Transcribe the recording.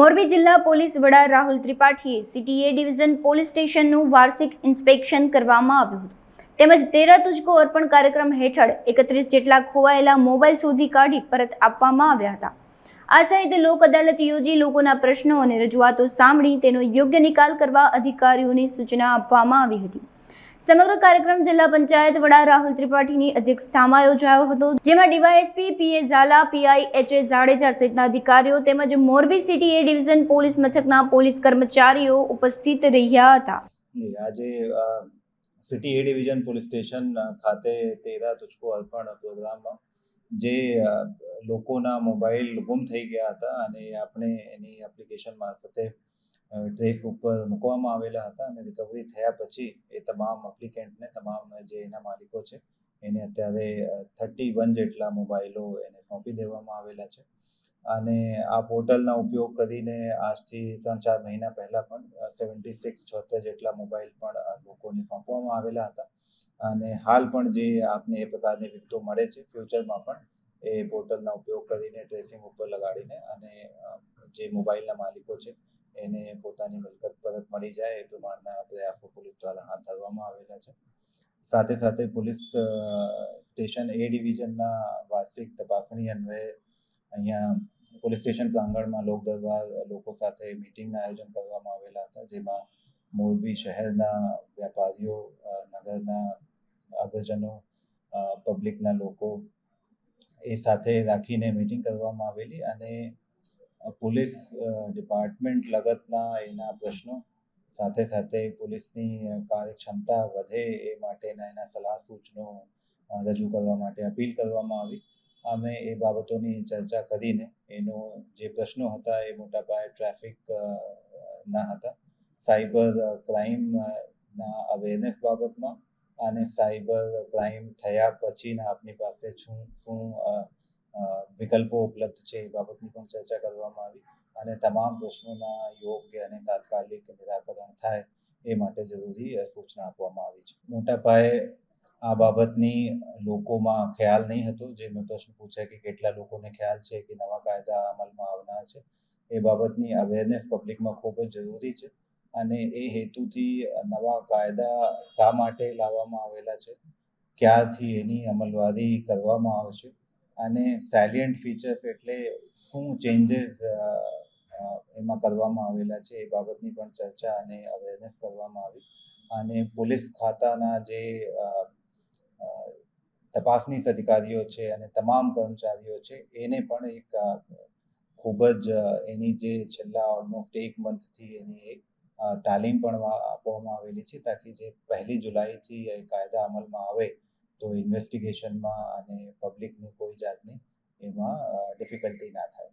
મોરબી જિલ્લા પોલીસ વડા રાહુલ ત્રિપાઠીએ સીટીએ ડિવિઝન પોલીસ સ્ટેશનનું વાર્ષિક ઇન્સ્પેક્શન કરવામાં આવ્યું હતું. તેમજ તેરા તુજકો અર્પણ કાર્યક્રમ હેઠળ એકત્રીસ જેટલા ખોવાયેલા મોબાઈલ શોધી કાઢી પરત આપવામાં આવ્યા હતા. આ સહિત લોક અદાલત યોજી લોકોના પ્રશ્નો અને રજૂઆતો સાંભળી તેનો યોગ્ય નિકાલ કરવા અધિકારીઓને સૂચના આપવામાં આવી હતી. સમગ્ર કાર્યક્રમ જિલ્લા પંચાયત વડા રાહુલ ત્રિપાઠીની અધ્યક્ષતામાં યોજાયો હતો, જેમાં DYSP PA Jhala PI H A Jadeja સહિતના અધિકારીઓ તેમજ Morbi city A division police મથકના પોલીસ કર્મચારીઓ ઉપસ્થિત રહ્યા હતા. આજે city A division police station ખાતે તેરા તુચકો અર્પણ પ્રોગ્રામમાં જે લોકોના મોબાઈલ ગુમ થઈ ગયા હતા અને આપણે એની એપ્લિકેશન મારફતે ટ્રેફ ઉપર મૂકવામાં આવેલા હતા અને રિકવરી થયા પછી એ તમામ એપ્લિકેન્ટને તમામ જે એના માલિકો છે, એને અત્યારે થર્ટી વન જેટલા મોબાઈલો એને સોંપી દેવામાં આવેલા છે. અને આ પોર્ટલના ઉપયોગ કરીને આજથી ત્રણ ચાર મહિના પહેલાં પણ સેવન્ટી સિક્સ છોતેર જેટલા મોબાઈલ પણ લોકોને સોંપવામાં આવેલા હતા. અને હાલ પણ જે આપને એ પ્રકારની વિગતો મળે છે ફ્યુચરમાં પણ એ પોર્ટલના ઉપયોગ કરીને ટ્રેસિંગ ઉપર લગાડીને અને જે મોબાઈલના માલિકો છે એને પોતાની મિલકત પરત મળી જાય એ પ્રમાણના પ્રયાસો પોલીસ દ્વારા હાથ ધરવામાં આવેલા છે. સાથે સાથે પોલીસ સ્ટેશન એ ડિવિઝનના વાર્ષિક તપાસણી અન્વયે અહીંયા પોલીસ સ્ટેશન પ્રાંગણમાં લોક દરબાર લોકો સાથે મિટિંગના આયોજન કરવામાં આવેલા હતા, જેમાં મોરબી શહેરના વેપારીઓ નગરના અગ્રજનો પબ્લિકના લોકો એ સાથે રાખીને મિટિંગ કરવામાં આવેલી અને પોલીસ ડિપાર્ટમેન્ટ લગતના એના પ્રશ્નો, સાથે સાથે પોલીસની કાર્યક્ષમતા વધે એ માટેના એના સલાહ સૂચનો રજૂ કરવા માટે અપીલ કરવામાં આવી. અમે એ બાબતોની ચર્ચા કરીને એનો જે પ્રશ્નો હતા એ મોટા પાયે ટ્રાફિક ના હતા. સાયબર ક્રાઇમ ના અવેરનેસ બાબતમાં અને સાયબર ક્રાઇમ થયા પછીના આપની પાસે શું શું વિકલ્પો ઉપલબ્ધ છે એ બાબતની પણ ચર્ચા કરવામાં આવી અને તમામ પ્રશ્નોના યોગ્ય અને તાત્કાલિક નિરાકરણ થાય એ માટે જરૂરી સૂચના આપવામાં આવી છે. મોટા પાયે આ બાબતની લોકોમાં ખ્યાલ નહીં હતો. જે મેં પ્રશ્ન પૂછ્યા કે કેટલા લોકોને ખ્યાલ છે કે નવા કાયદા અમલમાં આવનાર છે એ બાબતની અવેરનેસ પબ્લિકમાં ખૂબ જ જરૂરી છે અને એ હેતુથી નવા કાયદા શા માટે લાવવામાં આવેલા છે? ક્યારથી એની અમલવારી કરવામાં આવશે અને સેલિયન્ટ ફીચર્સ એટલે શું ચેન્જીસ એમાં કરવામાં આવેલા છે એ બાબતની પણ ચર્ચા અને અવેરનેસ કરવામાં આવી. અને પોલીસ ખાતાના જે અ, અધિકારીઓ છે અને તમામ કર્મચારીઓ છે એને પણ એક ખૂબ જ એની જે છેલ્લા ઓલમોસ્ટ એક મંથથી એની એક તાલીમ પણ આપવામાં આવેલી છે તાકી જે પહેલી જુલાઈથી એ કાયદા અમલમાં આવે તો ઇન્વેસ્ટિગેશનમાં અને પબ્લિકની કોઈ જાતની એમાં ડિફિકલ્ટી ના થાય.